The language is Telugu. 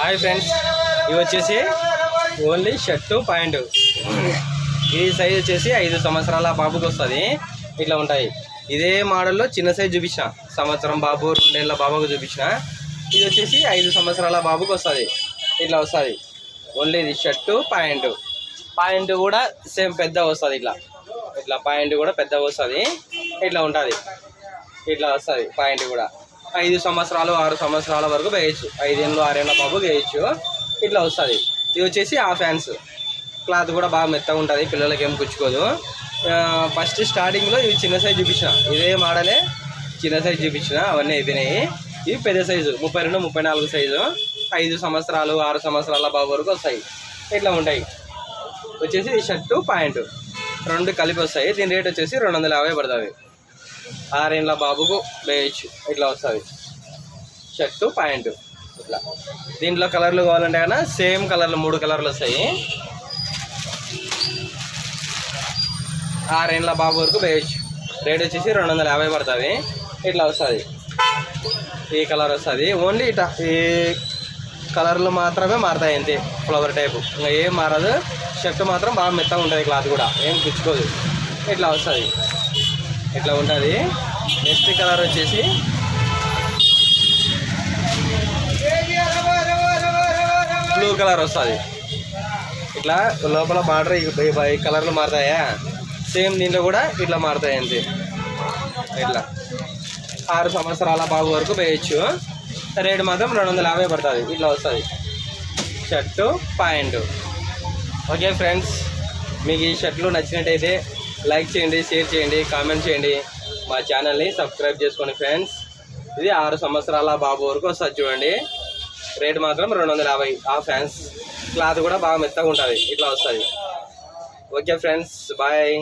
హాయ్ ఫ్రెండ్స్ ఇవి వచ్చేసి ఓన్లీ షర్టు ప్యాంట్. ఈ సైజ్ వచ్చేసి ఐదు సంవత్సరాల బాబుకి వస్తుంది. ఇట్లా ఉంటాయి. ఇదే మోడల్లో చిన్న సైజ్ చూపించిన. సంవత్సరం బాబు రెండేళ్ళ బాబుకు చూపించిన. ఇది వచ్చేసి ఐదు సంవత్సరాల బాబుకి వస్తుంది. ఇట్లా వస్తుంది. ఓన్లీ ఇది షర్టు ప్యాంటు. ప్యాంటు కూడా సేమ్ పెద్ద వస్తుంది ఇట్లా. ఇట్లా ప్యాంటు కూడా పెద్ద వస్తుంది. ఇట్లా ఉంటుంది. ఇట్లా వస్తుంది పాయింట్ కూడా. ఐదు సంవత్సరాలు ఆరు సంవత్సరాల వరకు వేయచ్చు. ఐదేళ్ళు ఆరేళ్ళ బాబు వేయచ్చు. ఇట్లా వస్తుంది. ఇది వచ్చేసి ఆ ఫ్యాన్స్ క్లాత్ కూడా బాగా మెత్తగా ఉంటుంది. పిల్లలకి ఏం పుచ్చుకోదు ఫస్ట్ స్టార్టింగ్లో ఇవి చిన్న సైజ్ చూపించిన. ఇదే మోడలే చిన్న సైజ్ చూపించిన. అవన్నీ అయిపోయినాయి. ఇవి పెద్ద సైజు ముప్పై రెండు ముప్పై నాలుగు సైజు ఐదు సంవత్సరాలు ఆరు సంవత్సరాల బాబు వరకు వస్తాయి. ఇట్లా ఉంటాయి. వచ్చేసి ఈ షర్టు ప్యాంటు. రెండు కలిపి వస్తాయి. దీని రేట్ వచ్చేసి రెండు వందల యాభై పడుతుంది. ఆరేళ్ళ బాబుకు వేయచ్చు ఇట్లా వస్తుంది. Shirt pant. ఇట్లా. దీంట్లో కలర్లు కావాలంటే కన్నా సేమ్ కలర్లు మూడు కలర్లు వస్తాయి. ఆరేళ్ళ బాబు వరకు వేయచ్చు రేట్ వచ్చేసి రెండు వందల యాభై పడుతుంది. ఇట్లా వస్తుంది. ఈ కలర్ వస్తుంది. ఓన్లీ ఇట్లా ఈ కలర్లు మాత్రమే మారుతాయి అంతే ఫ్లవర్ టైపు. ఇంకా ఏం మారదు. షర్ట్ మాత్రం బాగా మెత్తగా ఉంటుంది క్లాత్ కూడా. ఏం పిచ్చుకోదు. ఇట్లా వస్తుంది. ఇట్లా ఉంటుంది. నెక్స్ట్ కలర్ వచ్చేసి బ్లూ కలర్ వస్తుంది. ఇట్లా లోపల బార్డర్ ఈ కలర్లు మారుతాయా? సేమ్ దీంట్లో కూడా ఇట్లా మారుతాయి అంతే. ఇట్లా. ఆరు సంవత్సరాల బాబు వరకు వేయచ్చు. రేటు మాత్రం రెండు వందల యాభై పడుతుంది. ఇట్లా వస్తుంది. Shirt pant. Okay friends. మీకు ఈ షర్ట్లు నచ్చినట్టయితే లైక్ చేయండి షేర్ చేయండి కామెంట్ చేయండి. మా ఛానల్ని సబ్స్క్రైబ్ చేసుకోండి ఫ్రెండ్స్. ఇది ఆరు సంవత్సరాల బాబు వరకు వస్తుంది చూడండి. రేటు మాత్రం రెండు వందల యాభై. ఆ ఫ్యాన్స్ క్లాత్ కూడా బాగా మెత్తగా ఉంటుంది. ఇట్లా వస్తుంది. Okay friends bye.